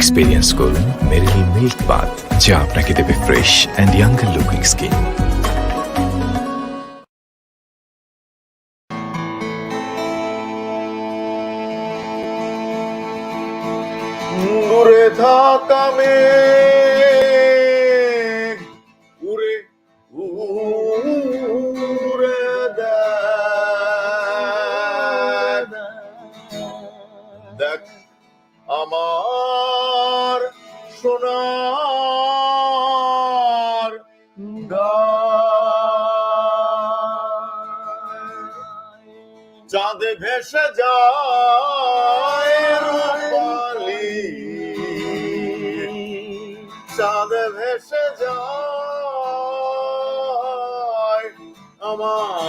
Experience করুন মেরিল milk bath যা আপনাকে দেবে fresh and younger looking skin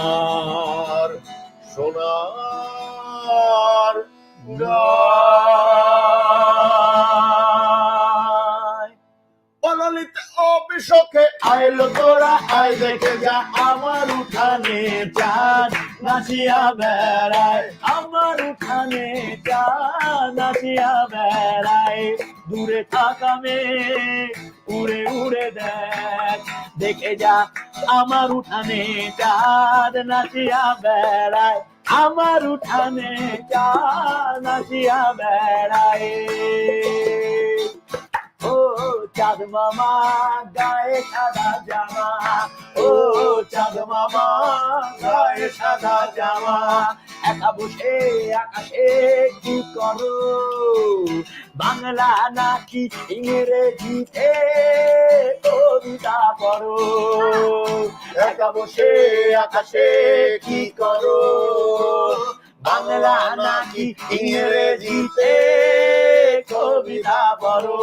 আমার সোনার অনলিত অবিশোকে আইলো তোরা, আই দেখে যা, আমার উঠানে চাঁদ নাচিয়া বেড়ায়। আমার উঠানে চাঁদ নাচিয়া বেড়ায়। দূরে থাকা মেয়ে, উড়ে উড়ে দেখ, দেখে যা আমার উঠানে চাঁদ নাচিয়া বেড়ায় আমার উঠানে চাঁদ নাচিয়া বেড়ায়। চাঁদ মামা, গায়ে সাদা জামা। ও চাঁদ মামা, গায়ে সাদা জামা। একা বসে আকাশে কি করো? বাংলা নাকি ইংরেজিতে কবিতা পড়ো? একা বসে আকাশে কি করো? বাংলা নাকি ইংরেজিতে কবিতা পড়ো?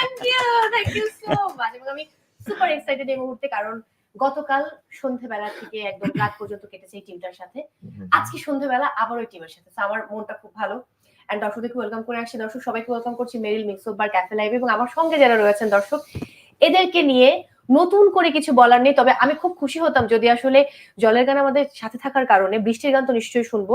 Thank you thank you so much এবং আমি সুপার এক্সাইটেড এই মুহূর্তে কারণ গতকাল থেকে একদম রাত পর্যন্ত কেটেছে এই টিমটার সাথে। আজকে আবার ওই টিমের সাথে। আমার মনটা খুব ভালো। দর্শকদেরকে ওয়েলকাম করে আসছি। দর্শক সবাইকে ওয়েলকাম করছি মেরিল মিক্স বার ক্যাফে লাইভ এবং আমার সঙ্গে যারা রয়েছেন দর্শক এদেরকে নিয়ে নতুন করে কিছু বলার নেই। তবে আমি খুব খুশি হতাম যদি আসলে জলের গান আমাদের সাথে থাকার কারণে। বৃষ্টির গান তো নিশ্চয়ই শুনব।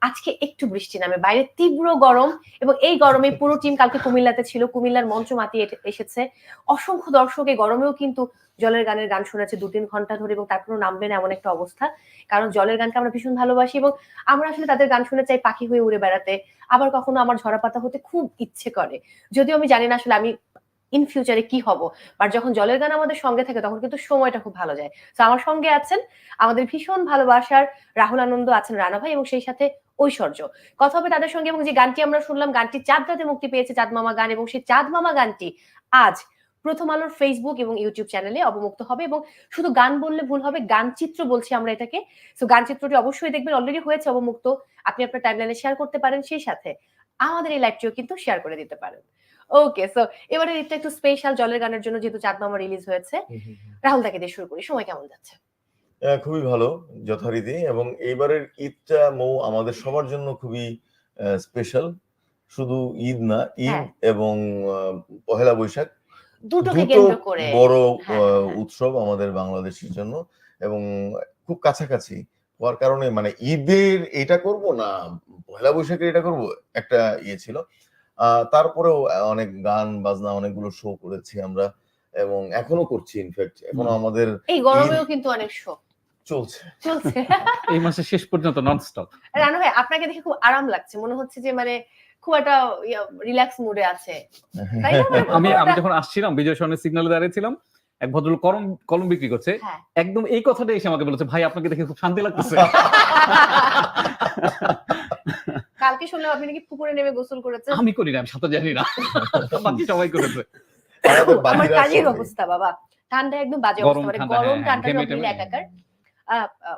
আজকে একটু বৃষ্টি নামে। বাইরে তীব্র গরম এবং এই গরমে পুরো টিম কালকে কুমিল্লাতে ছিল। কুমিল্লার মঞ্চ মাতিয়ে এসেছে। অসংখ্য দর্শক এই গরমেও কিন্তু জলের গানের গান শোনাচ্ছে দু তিন ঘণ্টা ধরে এবং তারপরেও নামবে না এমন একটা অবস্থা। কারণ জলের গানকে আমরা ভীষণ ভালোবাসি এবং আমরা আসলে তাদের গান শুনে চাই পাখি হয়ে উড়ে বেড়াতে। আবার কখনো আমার ঝরা পাতা হতে খুব ইচ্ছে করে। যদিও আমি জানি না আসলে আমি ইন ফিউচারে কি হব। বাট যখন জলের গান আমাদের সঙ্গে থাকে তখন কিন্তু সময়টা খুব ভালো যায়। তো আমার সঙ্গে আছেন আমাদের ভীষণ ভালোবাসার রাহুল আনন্দ আছেন রানা ভাই এবং সেই সাথে ঐশ্বর্য। কথা হবে তাদের সঙ্গে এবং যে গানটি আমরা শুনলাম গানটি চাঁদ রাতে মুক্তি পেয়েছে চাঁদ মামা গান এবং সেই চাঁদ মামা গানটি আজ প্রথম আলোর ফেসবুক এবং ইউটিউব চ্যানেলে অবমুক্ত হবে এবং শুধু গান বললে ভুল হবে গান চিত্র বলছি আমরা এটাকে। তো গান চিত্রটি অবশ্যই দেখবেন অলরেডি হয়েছে অবমুক্ত। আপনি আপনার টাইমলাইনে শেয়ার করতে পারেন সেই সাথে আমাদের এই লাইভটিও কিন্তু শেয়ার করে দিতে পারেন। ওকে সো এবারে এটা একটু স্পেশাল জলের গানের জন্য যেহেতু চাঁদ মামা রিলিজ হয়েছে। রাহুল তাকে দিয়ে শুরু করি সময় কেমন যাচ্ছে? খুবই ভালো যথারীতি এবং এইবারের ঈদটা মৌ আমাদের সবার জন্য খুবই স্পেশাল শুধু ঈদ না ঈদ হ্যাঁ। এবং পহেলা বৈশাখ দুটোকে দুটো কেন্দ্র করে। বড় হ্যাঁ, হ্যাঁ। উৎসব আমাদের বাংলাদেশের জন্য এবং খুব কাছাকাছি। হওয়ার কারণে মানে ঈদের এটা করব না পয়লা বৈশাখের এটা করব একটা ইয়ে ছিল। আহ, তারপরেও অনেক গান বাজনা অনেকগুলো শো করেছি আমরা এবং এখনও করছি ইনফ্যাক্ট এখনও আমাদের এই গরমেও কিন্তু অনেক শো চলছে। চলছে। এই মাসের শেষ পর্যন্ত নন স্টপ রানু ভাই আপনাকে দেখে খুব আরাম লাগছে। মনে হচ্ছে যে মানে খুব একটা রিল্যাক্স মুডে আছে। তাই আমি আমি যখন আসছিলাম বিজয় সরণের সিগন্যালে দাঁড়িয়েছিলাম এক ভদ্রলোক কলম কলম বিক্রি করছে। হ্যাঁ। একদম এই কথাটা এসে আমাকে বলেছে ভাই আপনাকে দেখে খুব শান্তি লাগতেছে। কালকে শুনলাম আপনি নাকি পুকুরে নেমে গোসল করেছেন। আমি করি না আমি সাঁতার জানি না। বাকি সবাই করেছে। আমার কাজের অবস্থা বাবা। ঠান্ডা একদম বাজে অবস্থা মানে গরম হ্যাঁ, ঠান্ডা সব মিলে একাকার।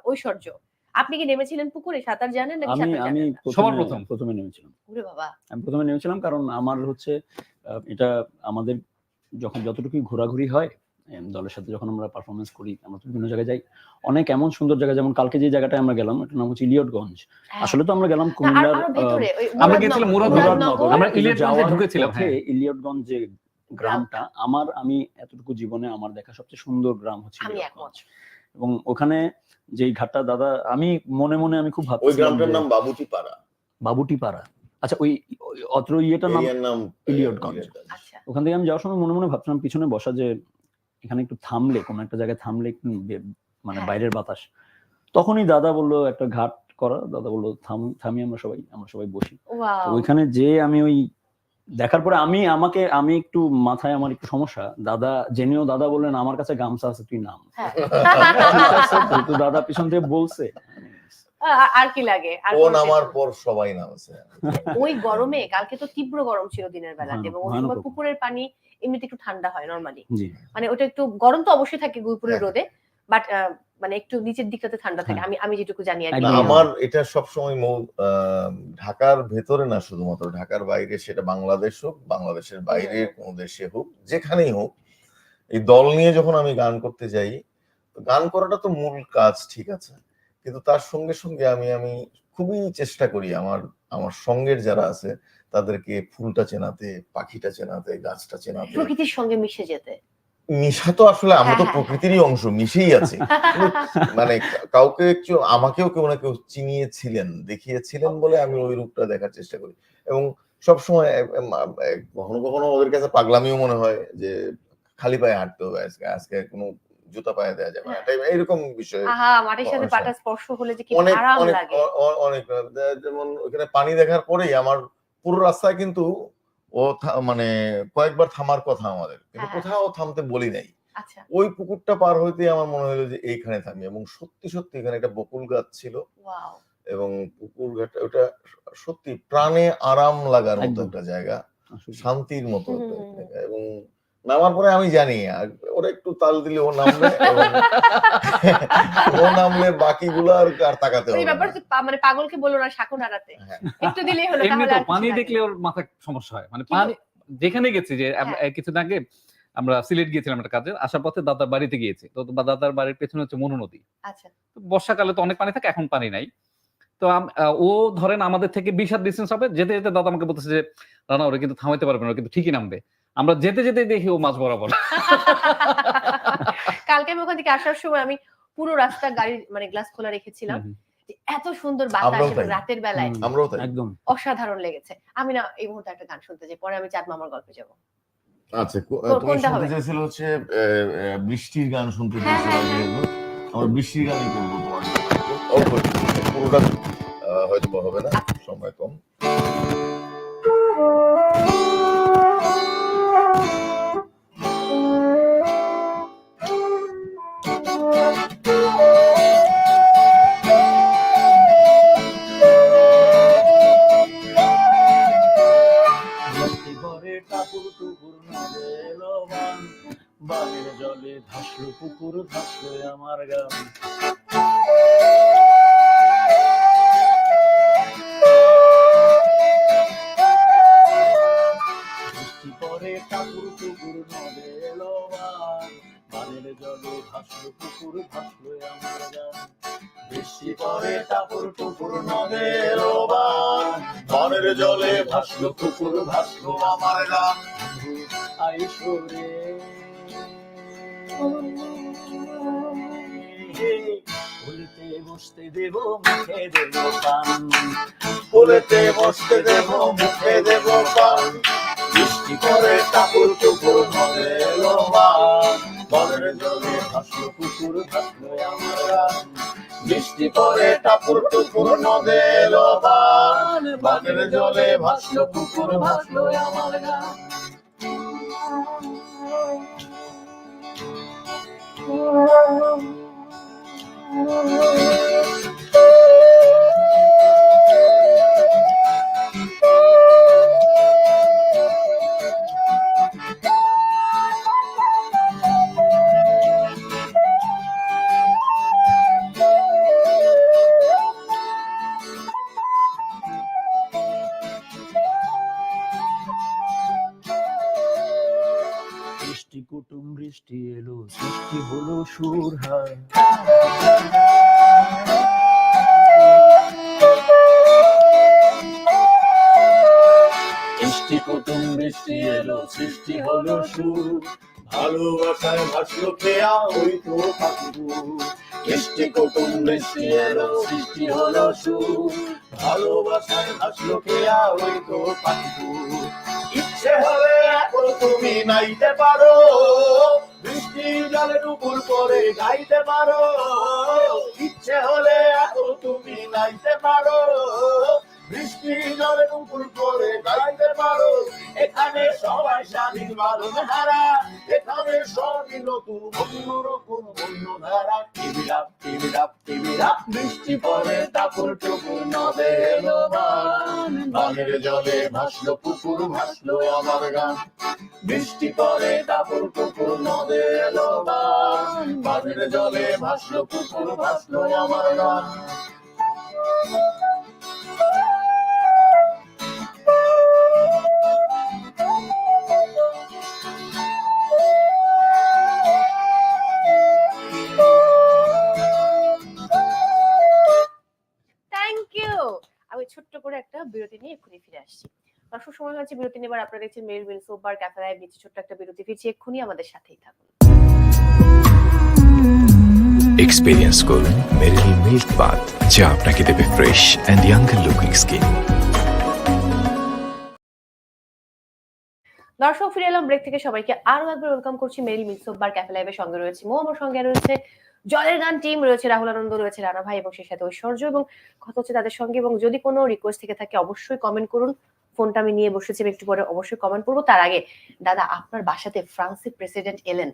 ঐশ্বর্য। আপনি কি নেমেছিলেন পুকুরে? সাঁতার জানেন নাকি আমি আমি প্রথমে- সবার প্রথম। প্রথমে নেমেছিলাম। ওরে বাবা। আমি প্রথমে নেমেছিলাম কারণ আমার হচ্ছে এটা আমাদের যখন যতটুকুই ঘোরাঘুরি হয় দলের সাথে যখন আমরা পারফরমেন্স করি আমরা তো বিভিন্ন জায়গায় যাই। অনেক এমন সুন্দর জায়গা যেমন কালকে যে জায়গাটায় আমরা গেলাম এটার নাম হচ্ছে ইলিয়টগঞ্জ। হ্যাঁ। আসলে তো আমরা গেলাম কুমিল্লার আরও ভেতরে, ওই আমরা গেছিলাম মুরাদনগর। আমরা ইলিয়টগঞ্জে ঢুকেছিলাম, হ্যাঁ। ইলিয়টগঞ্জ যে গ্রামটা আমার আমি এতটুকু জীবনে আমার দেখা সবচেয়ে সুন্দর গ্রাম হচ্ছে আমি ইলিয়টগঞ্জ। এবং ওখানে যেই ঘাটটা দাদা আমি মনে মনে আমি খুব ওই ভাবছিলাম গ্রামটার নাম বাবুটি পাড়া বাবুটি পাড়া আচ্ছা ওই ওই অত্র ইয়েটার নাম ইলিয়টগঞ্জ। আচ্ছা। ওখান থেকে আমি যাওয়ার সময় মনে মনে ভাবছিলাম পিছনে বসা যে এখানে একটু থামলে কোনো একটা জায়গায় থামলে একটু মানে হ্যাঁ। বাইরের বাতাস। তখনই দাদা বলল একটা ঘাট করা। দাদা বলল থাম থামি আমরা সবাই আমরা সবাই বসি। তো ওইখানে যে আমি ওই দেখার পরে আমি আমাকে আমি একটু মাথায় আমার একটু সমস্যা। দাদা জেনেও দাদা বললেন আমার কাছে গামছা আছে তুই নাম। হ্যাঁ। তো- দাদা পিছন থেকে বলছে। আর কি লাগে? আর ও নামার পর সবাই নামছে। ওই গরমে কালকে তো তীব্র গরম ছিল দিনের বেলাতে। এবং ওই সময় পুকুরের পানি এমনিতে একটু ঠান্ডা হয় নরমালি মানে ওটা একটু গরম তো অবশ্যই থাকে গুইপুরের হ্যাঁ। রোদে। বাট মানে একটু নিচের দিকটাতে ঠান্ডা থাকে। হ্যাঁ। আমি আমি যেটুকু জানি আর। আমার এটা সবসময় মৌ- আহ, ঢাকার ভেতরে না শুধুমাত্র ঢাকার বাইরে সেটা বাংলাদেশ হোক বাংলাদেশের বাইরে কোনো দেশে হোক যেখানেই হোক এই দল নিয়ে যখন আমি গান করতে যাই গান করাটা তো মূল কাজ ঠিক আছে? কিন্তু তার সঙ্গে সঙ্গে আমি আমি খুবই চেষ্টা করি আমার আমার সঙ্গের যারা আছে তাদেরকে ফুলটা চেনাতে পাখিটা চেনাতে গাছটা চেনাতে। প্রকৃতির সঙ্গে মিশে যেতে। মিশা তো আসলে আমরা তো হ্যাঁ, হ্যাঁ, প্রকৃতিরই অংশ মিশেই আছি। মানে কাউকে একটু আমাকেও কেউ না কেউ চিনিয়েছিলেন দেখিয়েছিলেন বলে আমি ওই রূপটা দেখার চেষ্টা করি। এবং সবসময় কখনো কখনো ওদের কাছে পাগলামিও মনে হয় যে খালি পায়ে হাঁটতে হবে আজকে আজকে কোনো জুতা পায়ে দেওয়া যাবে না। টাইপ এইরকম বিষয় মাটির সাথে আচ্ছা। পাটা স্পর্শ হলে যে কি অনেক আরাম অনেক লাগে। অনেক যেমন ওখানে পানি দেখার পরেই আমার পুরো রাস্তায় কিন্তু ও থা- মানে কয়েকবার থামার কথা আমাদের কিন্তু হ্যাঁ। কোথাও থামতে বলি নাই। আচ্ছা। ওই পুকুরটা পার হইতে আমার মনে হলো যে এইখানে থামি এবং সত্যি সত্যি এখানে একটা বকুল গাছ ছিল। এবং পুকুর ঘাটটা ওটা সত্যি প্রাণে আরাম লাগার মতো একটা জায়গা শান্তির মতো একটা জায়গা এবং নামার পরে আমি জানি আর ওরা একটু তাল দিলে ও নামবে ও নামলে বাকিগুলো আর আর তাকাতে হবে ব্যাপার মানে পাগলকে বলো না শাকো নাড়াতে। হ্যাঁ। একটু দিলেই হলো এমনি তাহলে তো পানি দেখলে ওর মাথায় সমস্যা হয়। মানে পানি যেখানে গেছি যে হ্যাঁ। কিছুদিন আগে আমরা সিলেট গিয়েছিলাম একটা কাজে আসার পথে দাদার বাড়িতে গিয়েছি। তো দাদার বাড়ির পেছনে হচ্ছে মনু নদী। আচ্ছা। তো বর্ষাকালে তো অনেক পানি থাকে এখন পানি নাই। তো ও ধরেন আমাদের থেকে বিশ হাত ডিস্টেন্স হবে যেতে যেতে দাদা আমাকে বলতেছে যে রানা ওরা কিন্তু থামাইতে পারবে না ওরা কিন্তু ঠিকই নামবে। আমরা যেতে যেতে দেখি ও মাছ বরাবর। কালকে আমি ওখান থেকে আসার সময় আমি পুরো রাস্তা গাড়ির মানে গ্লাস খোলা রেখেছিলাম। এত সুন্দর বাতাস। রাতের বেলায় আমরাও তাই। একদম। অসাধারণ লেগেছে। আমি না এই মুহূর্তে একটা গান শুনতে চাই পরে আমি চাঁদ মামার গল্পে যাব। আচ্ছা তুমি কোনটা শুনতে? চাইছিল হচ্ছে বৃষ্টির গান শুনতে হ্যাঁ, চাইছিল হ্যাঁ, আমরা বৃষ্টির গানই করব তোমার। একটু, পুরোটা হয়তো হবে না সময় কম। বানের জলে ভাসলো পুকুর ভাসলো আমার গান। বৃষ্টি পরে টাপুর টুপুর নদে এলো বান বানের জলে ভাসলো পুকুর ভাসলো আমার গান। বৃষ্টি পরে টাপুর টুপুর নদে এলো বান বানের জলে ভাসলো পুকুর ভাসলো আমার গান। আইসরে বসতে দেব, মুখে দেব পান। বসতে দেব, মুখে দেব পান। মিষ্টি করে ঠাকুর টুকুর মনে লোহান বরের জলে হাসলো কুকুর হাসলো আমরা বৃষ্টি পরে টাপুর টুকুর নদে লোবান বাগের জলে ভাসলো কুকুর ভাসলো আমার গান Oh, বৃষ্টি এলো সৃষ্টি হলো সুর হায় বৃষ্টি কুটুম বৃষ্টি এলো, সৃষ্টি হলো সুর। ভালোবাসায় ভাসলো খেয়া, ওই তো পাখিরু বৃষ্টি কুটুম বৃষ্টি এলো, সৃষ্টি হলো সুর। ভালোবাসায় ভাসলো খেয়া, ওই তো পাখিরু ইচ্ছে হলে এখন তুমি নাইতে পারো। বৃষ্টি জলে ডুবুর পরে গাইতে পারো। ইচ্ছে হলে এখন তুমি নাইতে পারো। বৃষ্টি জলে ডুবুর করে গাইতে পারো এখানে সবাই স্বাধীন বারণ হারা এখানে সবই নতুন অন্যরকম অন্য ধারা। টিভিরাপ টিভিরাপ টিভিরাপ বৃষ্টি পরে তাপুর টুকুর নদে এলো বানের জলে ভাসলো, পুকুর ভাসলো আমার গান। বৃষ্টি পরে তাপুর টুকুর নদে এলো বানের জলে ভাসলো, পুকুর ভাসলো আমার গান। বিরতি নিয়ে এক্ষুনি ফিরে আসছি। দর্শক সময় হচ্ছে বিরতি নেবার। আপনারা দেখছেন মেল মিল সোবার ক্যাফে লাইভ নিচে ছোট্ট একটা বিরতি ফিরছি এক্ষুনি। আমাদের সাথেই থাকুন। এক্সপিরিয়েন্স করুন মেরিল মিল্ক বাথ যা আপনাকে দেবে fresh and younger looking skin দর্শক ফিরে এলাম ব্রেক থেকে। সবাইকে আরও একবার ওয়েলকাম করছি মেরিল মিল সোবার ক্যাফে লাইভের সঙ্গে রয়েছে মো। আমার সঙ্গে রয়েছে জলের গান টিম রয়েছে রাহুল আনন্দ রয়েছে রানা ভাই এবং সেই সাথে ঐশ্বর্য এবং কথা হচ্ছে তাদের সঙ্গে এবং যদি কোনো রিকোয়েস্ট থেকে থাকে অবশ্যই কমেন্ট করুন। ফোনটা আমি নিয়ে বসেছি আমি একটু পরে অবশ্যই কমেন্ট করব। তার আগে দাদা আপনার বাসাতে ফ্রান্সের প্রেসিডেন্ট এলেন?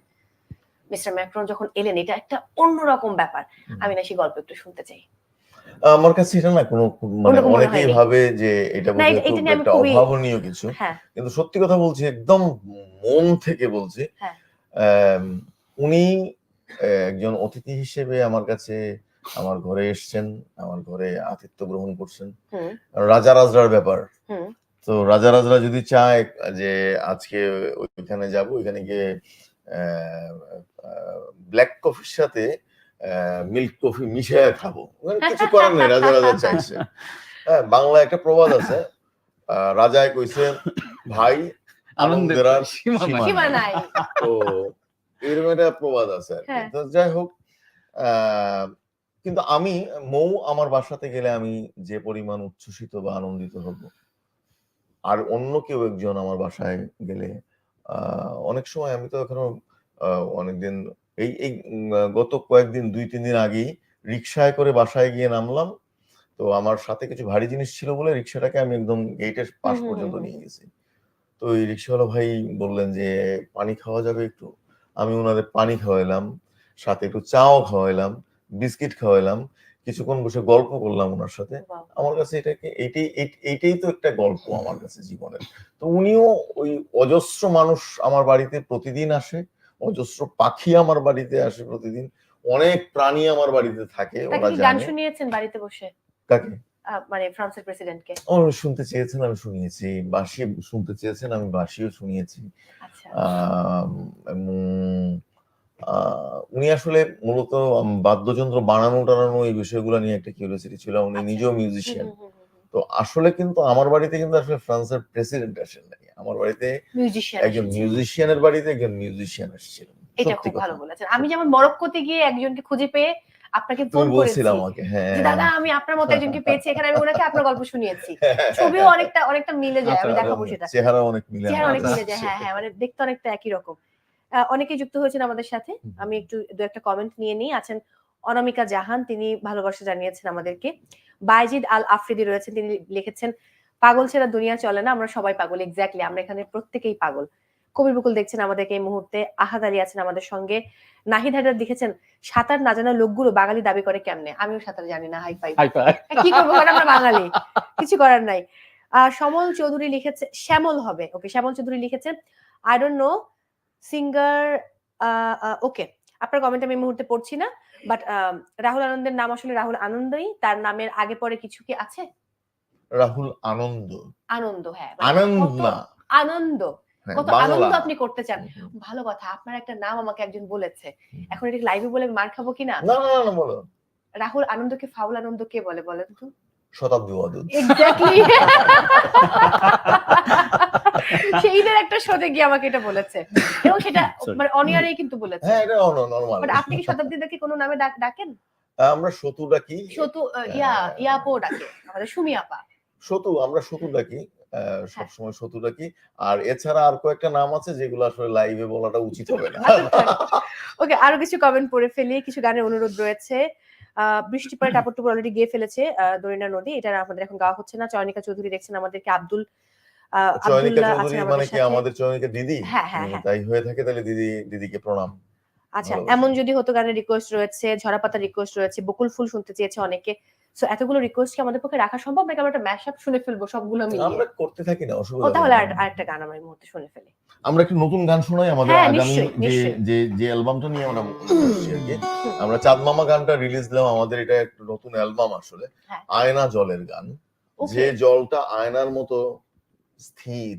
মিস্টার ম্যাক্রন যখন এলেন এটা একটা অন্যরকম ব্যাপার। আমি না সেই গল্প একটু শুনতে চাই। আমার কাছে এটা না কোনো মানে অনেকেই ভাবে যে এটা খুব একটা অভাবনীয় কিছু। হ্যাঁ। কিন্তু সত্যি কথা বলছি একদম মন থেকে বলছি হ্যাঁ। উনি একজন অতিথি হিসেবে আমার কাছে আমার ঘরে এসেছেন আমার ঘরে আতিথ্য গ্রহণ করছেন। রাজা রাজরার ব্যাপার। তো রাজা রাজরা যদি চায় যে আজকে ওইখানে যাব ওইখানে গিয়ে ব্ল্যাক কফির সাথে মিল্ক কফি মিশিয়ে খাব। ওখানে কিছু করার নেই রাজা রাজা চাইছে। হ্যাঁ বাংলা একটা প্রবাদ আছে। আহ, রাজায় কইছে ভাই আনন্দের সীমা নাই। তো একটা প্রবাদ আছে। আর কি। হ্যাঁ। যাই হোক কিন্তু আমি মৌ আমার বাসাতে গেলে আমি যে পরিমাণ উচ্ছ্বসিত বা আনন্দিত হব। আর অন্য কেউ একজন আমার বাসায় গেলে অনেক সময় আমি তো এখনও অনেকদিন এই এই গত কয়েকদিন দুই তিন দিন আগেই রিক্সায় করে বাসায় গিয়ে নামলাম। তো আমার সাথে কিছু ভারী জিনিস ছিল বলে রিক্সাটাকে আমি একদম গেটের পাশ পর্যন্ত নিয়ে গেছি। তো এই রিক্সাওয়ালা ভাই বললেন যে পানি খাওয়া যাবে একটু? আমি ওনাদের পানি খাওয়াইলাম সাথে একটু চাও খাওয়াইলাম বিস্কিট খাওয়াইলাম কিছুক্ষণ বসে গল্প করলাম ওনার সাথে। আমার কাছে এটাকে এইটাই এই- এইটাই তো একটা গল্প আমার কাছে জীবনের। তো উনিও ওই অজস্র মানুষ আমার বাড়িতে প্রতিদিন আসে অজস্র পাখি আমার বাড়িতে আসে প্রতিদিন অনেক প্রাণী আমার বাড়িতে থাকে ওরা গান শুনিয়েছেন বাড়িতে বসে? তাকে মানে ফ্রান্সের প্রেসিডেন্টকে। ও শুনতে চেয়েছেন আমি শুনিয়েছি। বাঁশি শুনতে চেয়েছেন আমি বাঁশিও শুনিয়েছি। আচ্ছা। উনি আসলে মূলত বাদ্যযন্ত্র বানানো টানানো এই বিষয়গুলো নিয়ে একটা কিউরিয়াসিটি ছিল। উনি আচ্ছা। নিজেও মিউজিশিয়ান। তো আসলে কিন্তু আমার বাড়িতে কিন্তু আসলে ফ্রান্সের প্রেসিডেন্ট আসেন নাই। আমার বাড়িতে মিউজিশিয়ান একজন মিউজিশিয়ানের বাড়িতে একজন মিউজিশিয়ান আসছিলেন এটা খুব ভালো বলেছেন। আমি যেমন মরক্কোতে গিয়ে একজনকে খুঁজে পেয়ে আপনাকে ফোন করেছি হ্যাঁ। দাদা আমি আপনার মতো একজনকে পেয়েছি এখানে আমি ওনাকে আপনার গল্প শুনিয়েছি। ছবিও অনেকটা অনেকটা মিলে যায় আমি আচ্ছা, দেখাবো সেটা। চেহারা অনেক মিলে চেহারা অনেক মিলে যায় হ্যাঁ হ্যাঁ মানে দেখতে অনেকটা একই রকম। আহ, অনেকেই যুক্ত হয়েছেন আমাদের সাথে। আমি একটু দু একটা কমেন্ট নিয়ে নিই। আছেন অনামিকা জাহান তিনি ভালোবাসা জানিয়েছেন আমাদেরকে। বাইজিদ আল আফ্রিদি রয়েছেন তিনি লিখেছেন পাগল ছেড়া দুনিয়া চলে না আমরা সবাই পাগল। এক্স্যাক্টলি আমরা এখানে প্রত্যেকেই পাগল। কবির বকুল দেখছেন আমাদেরকে এই মুহূর্তে আহাদ আলী আছেন আমাদের সঙ্গে। নাহিদ হায়দার লিখেছেন সাঁতার না জানা লোকগুলো বাঙালি দাবি করে কেমনে? আমিও সাঁতার জানি না হাই ফাই কি করব আমরা বাঙালি কিছু করার নাই। আহ, সমল চৌধুরী লিখেছে শ্যামল হবে। ওকে শ্যামল চৌধুরী লিখেছে I don't know singer okay আপনার কমেন্ট আমি এই মুহূর্তে পড়ছি না বাট রাহুল আনন্দের নাম আসলে রাহুল আনন্দই তার নামের আগে পরে কিছু কি আছে? রাহুল আনন্দ। আনন্দ হ্যাঁ। আনন্দ না। আনন্দ। কত আনন্দ আপনি করতে চান। ভালো কথা আপনার একটা নাম আমাকে একজন বলেছে। এখন এটা লাইভে বলে মার খাব কিনা? না না না, বলো। রাহুল আনন্দকে ফাউল আনন্দ কে বলে বলেন তো। শতাব্দী ওয়াদুদ এক্স্যাক্টলি সেইদের একটা শোতে গিয়ে আমাকে এটা বলেছে। এবং সেটা. মানে অনিয়ারেই কিন্তু বলেছে। হ্যাঁ এটা নর্মাল বাট আপনি কি শতাব্দীদাকে কোনো নামে ডাক ডাকেন? আমরা সতু ডাকি। সতু ইয়া হ্যাঁ। ইয়াপো ডাকে আমাদের সুমি আপা সতু আমরা সতু ডাকি। সবসময় সতু ডাকি আর এছাড়া আর কয়েকটা নাম আছে যেগুলো আসলে লাইভে বলাটা উচিত হবে না। ওকে আরও কিছু কমেন্ট পড়ে ফেলি। কিছু গানের অনুরোধ রয়েছে। বৃষ্টি পরে টাপর টুপুর অলরেডি গিয়ে ফেলেছে দরিনা নদী। এটা আমাদের এখন গাওয়া হচ্ছে না। চয়নিকা চৌধুরী দেখছেন আমাদেরকে আব্দুল আহ, চয়নিকা চৌধুরী মানে আমাদের কি আমাদের চয়নিকা দিদি? হ্যাঁ, হ্যাঁ, হ্যাঁ। তাই হয়ে থাকে তাহলে দিদি দিদিকে প্রণাম। আচ্ছা এমন যদি হতো গানের রিকোয়েস্ট রয়েছে ঝরা পাতা রিকোয়েস্ট রয়েছে বকুল ফুল শুনতে চেয়েছে অনেকে। সো এতগুলো রিকোয়েস্ট কি আমাদের পক্ষে রাখা সম্ভব? নাকি আমরা একটা ম্যাশ আপ শুনে ফেলব সবগুলো মিলিয়ে? আমরা করতে থাকি না ও অসুবিধা তাহলে আর- আরেকটা গান আমরা এই মুহূর্তে শুনে ফেলি। আমরা একটু নতুন গান শোনাই আমাদের হ্যাঁ, আগামী যে যে যে অ্যালবামটা নিয়ে আমরা আমরা চাঁদ মামা গানটা রিলিজ দিলাম আমাদের এটা একটা নতুন অ্যালবাম আসলে। হ্যাঁ। আয়না জলের গান। যে জলটা আয়নার মতো স্থির।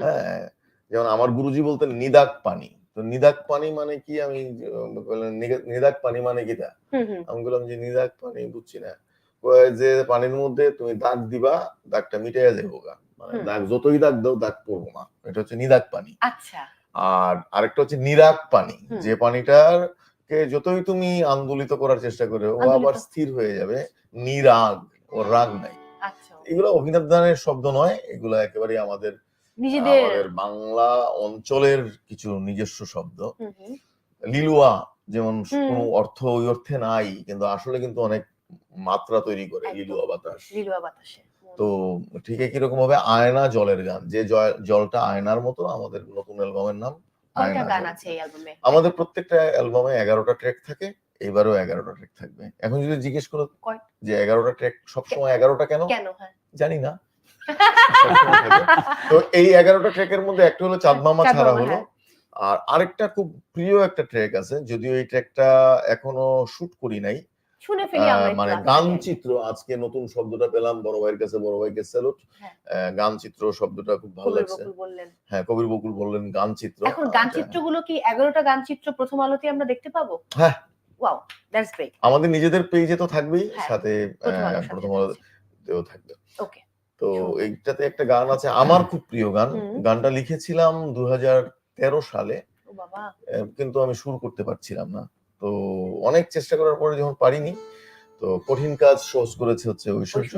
হ্যাঁ যেমন আমার গুরুজি বলতেন নিদাক পানি। তো নিদাক পানি মানে কি? আমি আহ, বললেন, "নিগা- নিদাক পানি মানে কি তা আমি বললাম যে নিদাক পানি বুঝছি না। যে পানির মধ্যে তুমি দাগ দিবা দাগটা মিটাইয়া যাব গা। মানে দাগ যতই দাগ দাও দাগ পড়ব না। এটা হচ্ছে নিদাক পানি। আচ্ছা। আর আরেকটা হচ্ছে নিরাগ পানি। যে পানিটার কে যতই তুমি আন্দোলিত করার চেষ্টা করে ও আবার স্থির হয়ে যাবে। নিরাগ ও রাগ নাই। আচ্ছা। এগুলো অভিনবদানের শব্দ নয়। এগুলো একেবারে আমাদের নিজেদের বাংলা অঞ্চলের কিছু নিজস্ব শব্দ। লিলুয়া যেমন। কোনো অর্থ ওই অর্থে নাই কিন্তু আসলে কিন্তু অনেক মাত্রা তৈরি করে। লিলুয়া বাতাস। লিলুয়া বাতাসে। তো ঠিক কীরকম হবে আয়না জলের গান। যে জলটা আয়নার মতো আমাদের নতুন অ্যালবামের নাম আয়না গান আছে এই অ্যালবামে? আমাদের প্রত্যেকটা অ্যালবামে এগারোটা ট্র্যাক থাকে এবারও এগারোটা ট্র্যাক থাকবে। এখন যদি জিজ্ঞেস করো যে এগারোটা ট্র্যাক সবসময় এগারোটা কেন? কেন হ্যাঁ? জানি না। তো এই এগারোটা ট্র্যাকের মধ্যে একটা হলো চাঁদ মামা ছাড়া হলো। হ্যাঁ। আর আরেকটা খুব প্রিয় একটা ট্র্যাক আছে যদিও এই ট্র্যাকটা এখনও শুট করি নাই। শুনে ফেলি মানে গান চিত্র আজকে নতুন শব্দটা পেলাম বড় ভাইয়ের কাছে বড় ভাইকে স্যালুট। গান চিত্র শব্দটা খুব ভালো লাগছে। হ্যাঁ কবির বকুল বললেন গান চিত্র। এখন গান আচ্ছা। চিত্রগুলো কি এগারোটা গান চিত্র প্রথম আলোতে আমরা দেখতে পাবো? হ্যাঁ। ওয়াও দ্যাটস গ্রেট আমাদের নিজেদের পেজে তো থাকবেই হ্যাঁ, সাথে প্রথম। আলোতেও থাকবে। ওকে তো এইটাতে একটা গান আছে আমার খুব প্রিয় গান। গানটা লিখেছিলাম দু হাজার তেরো সালে। কিন্তু আমি সুর করতে পারছিলাম না। তো অনেক চেষ্টা করার পরে যখন পারিনি তো কঠিন কাজ সহজ করেছে হচ্ছে ঐশ্বর্য।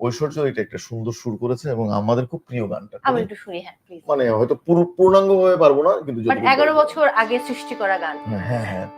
ঐশ্বর্য। এটা একটা সুন্দর সুর করেছে এবং আমাদের খুব প্রিয় গানটা। আমি একটু শুনি হ্যাঁ প্লিজ মানে হয়তো পুরো- পূর্ণাঙ্গ ভাবে পারব না কিন্তু মানে যতটুকু এগারো পারব। বছর আগে সৃষ্টি করা গান। হ্যাঁ হ্যাঁ।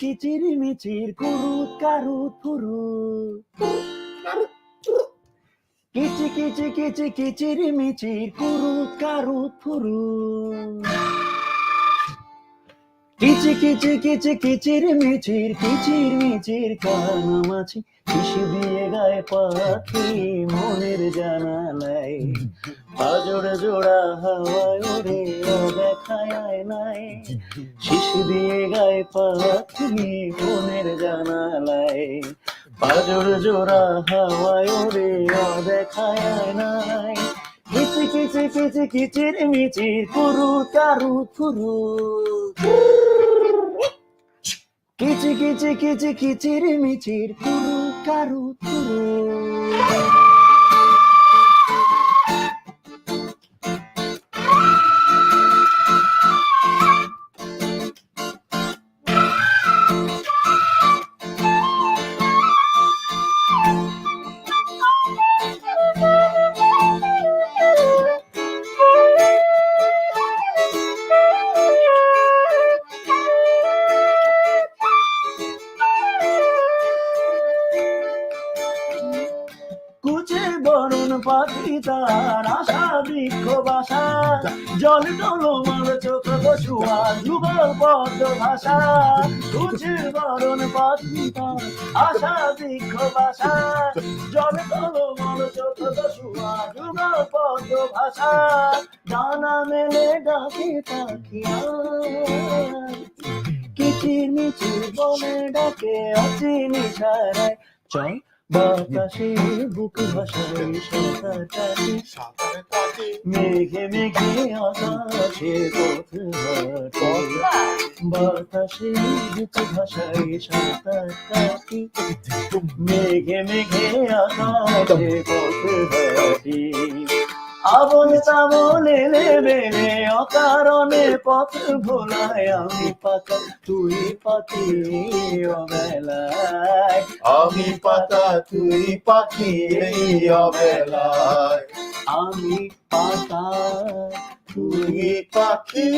কিচিরি মিচির, কুরুত, কারুত, ফুরুত। কিচি কিচি কিচি, কিচিরি মিচির, কুরুত, কারুত, ফুরুত। কিচি কিচি কিচি, কিচির মিচির কিচির মিচির কানামাছি শিশু দিয়ে গায়ে পাখি, মনের জানালায়। আজর জোড়া হাওয়ায় ওরে দেখায় নাই। শিশু দিয়ে গায়ে পাখি মনের জানালায়। বাজর জোড়া হাওয়ায় ওরে দেখায় নাই। কিচি কিচি কিচি কিচির মিচির কুরু কারু ফুরু কিচি কিচি কিচি কিচির মিচির কুরু কারু ফুরু জল টলমল চোখ বসুয়া, যুগল পদ্ম ভাষা তুঝে বরণ তার আশা বৃক্ষ বাসা। জল টলমল চোখ বসুয়া, যুগল পদ্ম ভাষা, ডানা মেলে ডাকে তাকিয়া কিচির মিচির বনে ডাকে, অচিনি ছাড়ায় চল বাতাসে বুক ভাসায় সাঁতার কাটে মেঘে মেঘে আকাশে পথ হাঁটে বাতাসে বুক ভাসায় সাঁতার কাটি মেঘে মেঘে আকাশে পথ হাঁটি আবল তাবল নেবে নে অকারণে পথ ভোলায় আমি পাতা তুই পাখি অবেলায়। আমি পাতা তুই পাখি অবেলায়। আমি পাতা তুই পাখি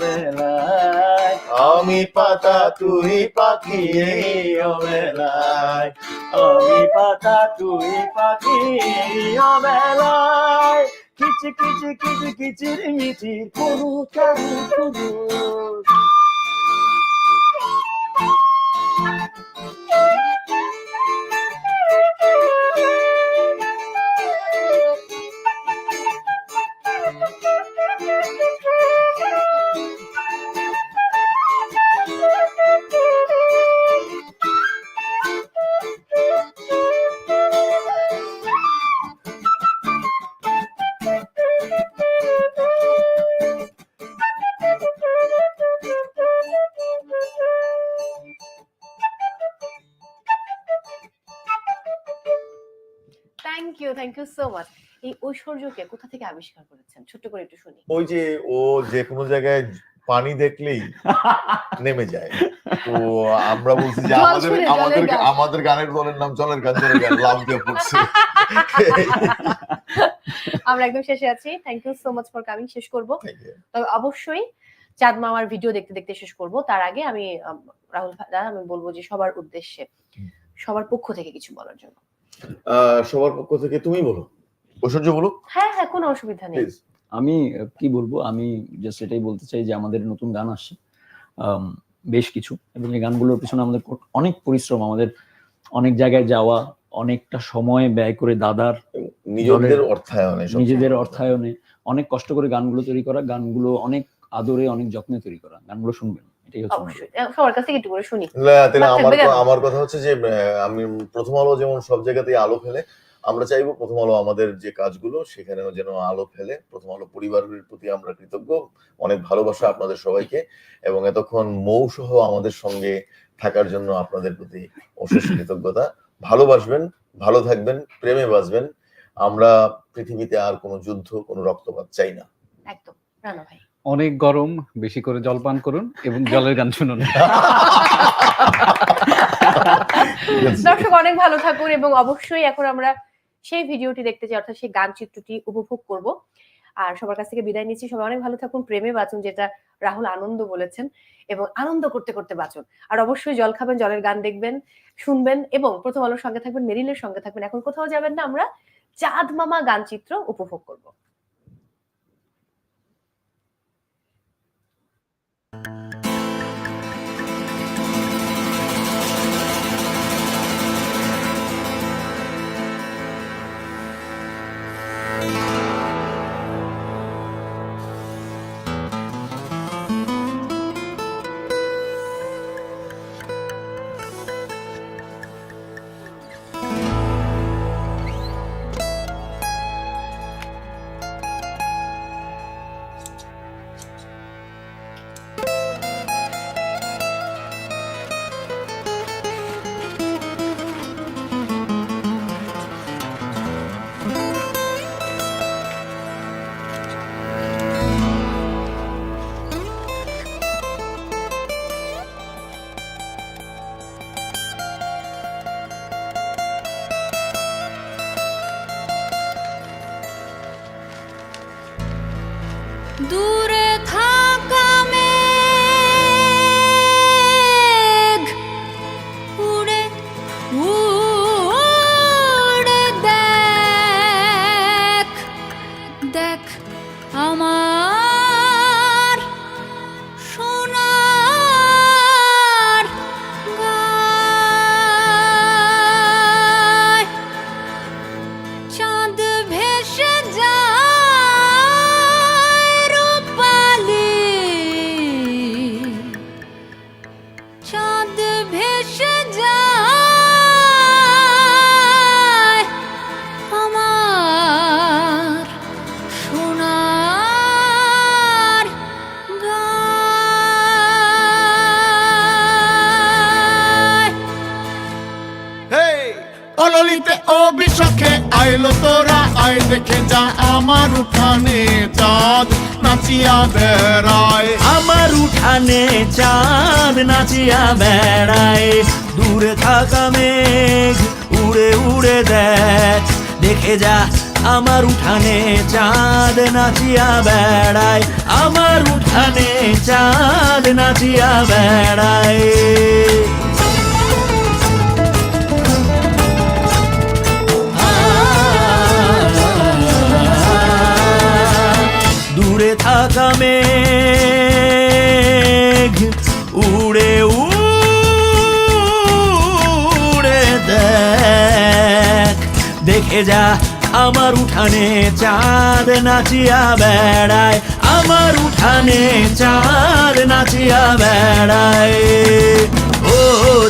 বেলায়। আমি পাতা তুই পাখি বেলায়। আমি পাতা তুই পাখি বেলায়। কিচি কিচি কিচি, কিচির মিচির করু চারু করু। ঐশ্বর্যকে কোথা থেকে আবিষ্কার করেছেন? ছোট্ট করে একটু শুনি। ওই যে ও যে কোনো জায়গায় পানি দেখলেই নেমে যায়। তো আমরা বলছি যে আমাদের আমাদের আমাদের গানের দলের নাম চলের গান চলের গান লাভ দিয়ে পড়ছে। আমরা একদম শেষে আছি। Thank you so much for coming শেষ করব। তবে অবশ্যই চাঁদ মামার ভিডিও দেখতে দেখতে শেষ করব। তার আগে আমি রাহুল দাদা আমি বলব যে সবার উদ্দেশ্যে সবার পক্ষ থেকে কিছু বলার জন্য। সবার পক্ষ থেকে তুমি বলো। ঐশ্বর্য বলো হ্যাঁ হ্যাঁ কোনো অসুবিধা নেই। আমি কি বলব আমি জাস্ট এটাই বলতে চাই যে আমাদের নতুন গান আসছে। বেশ কিছু। এবং এই গানগুলোর পিছনে আমাদের অনেক পরিশ্রম আমাদের অনেক জায়গায় যাওয়া অনেকটা সময় ব্যয় করে দাদার নিজেদের অর্থায়নে নিজেদের অর্থায়নে অনেক কষ্ট করে গানগুলো তৈরি করা গানগুলো অনেক আদরে অনেক যত্নে তৈরি করা। গানগুলো শুনবেন এটাই হচ্ছে আমার সবার কাছ থেকে একটু করে শুনি। না, তাহলে বাচ্চা আমার আমার কথা হচ্ছে যে আহ, আমি প্রথম আলো যেমন সব জায়গাতেই আলো ফেলে আমরা চাইব প্রথম আলো আমাদের যে কাজগুলো সেখানেও যেন আলো ফেলে। প্রথম আলো পরিবারের প্রতি আমরা কৃতজ্ঞ। অনেক ভালোবাসা আপনাদের সবাইকে। এবং এতক্ষণ মৌ সহ আমাদের সঙ্গে থাকার জন্য আপনাদের প্রতি অশেষ কৃতজ্ঞতা। ভালোবাসবেন ভালো থাকবেন প্রেমে বাসবেন আমরা পৃথিবীতে আর কোনো যুদ্ধ কোনো রক্তপাত চাই না। একদম। রানা ভাই। অনেক গরম বেশি করে জল পান করুন এবং জলের গান শুনুন। দর্শক অনেক ভালো থাকুন এবং অবশ্যই এখন আমরা সেই ভিডিওটি দেখতে চাই অর্থাৎ সেই গান চিত্রটি উপভোগ করব। আর সবার কাছ থেকে বিদায় নিচ্ছি। সবাই অনেক ভালো থাকুন, প্রেমে বাঁচুন, যেটা রাহুল আনন্দ বলেছেন, এবং আনন্দ করতে করতে বাঁচুন। আর অবশ্যই জল খাবেন, জলের গান দেখবেন, শুনবেন, এবং প্রথম আলোর সঙ্গে থাকবেন মেরিলের সঙ্গে থাকবেন। এখন কোথাও যাবেন না, আমরা চাঁদ মামা গান চিত্র উপভোগ করব। বিশাখে আইলো তোরা, আয় দেখে যা আমার উঠানে চাঁদ, নাচিয়া বেড়ায়। আমার উঠানে চাঁদ, নাচিয়া বেড়ায়। দূরে থাকা মেঘ, উড়ে উড়ে দেখ দেখে যা, আমার উঠানে চাঁদ, নাচিয়া বেড়ায়। আমার উঠানে চাঁদ, নাচিয়া বেড়ায়। থাকা মেঘ উড়ে উড়ে দেখ। দেখে যা আমার উঠানে চাঁদ নাচিয়া বেড়ায়, আমার উঠানে চাঁদ নাচিয়া বেড়ায়। ও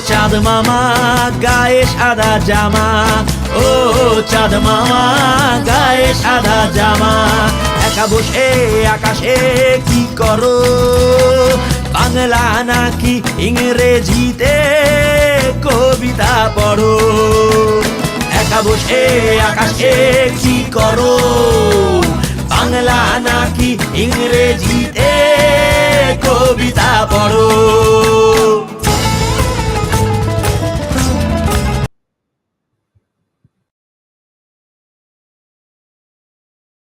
চাঁদ মামা, গায়ে সাদা জামা। ও চাঁদ মামা, গায়ে সাদা জামা। একা বসে আকাশে কি করো? বাংলা নাকি ইংরেজিতে কবিতা পড়ো? একা বসে আকাশে কি করো? বাংলা নাকি ইংরেজিতে কবিতা পড়ো?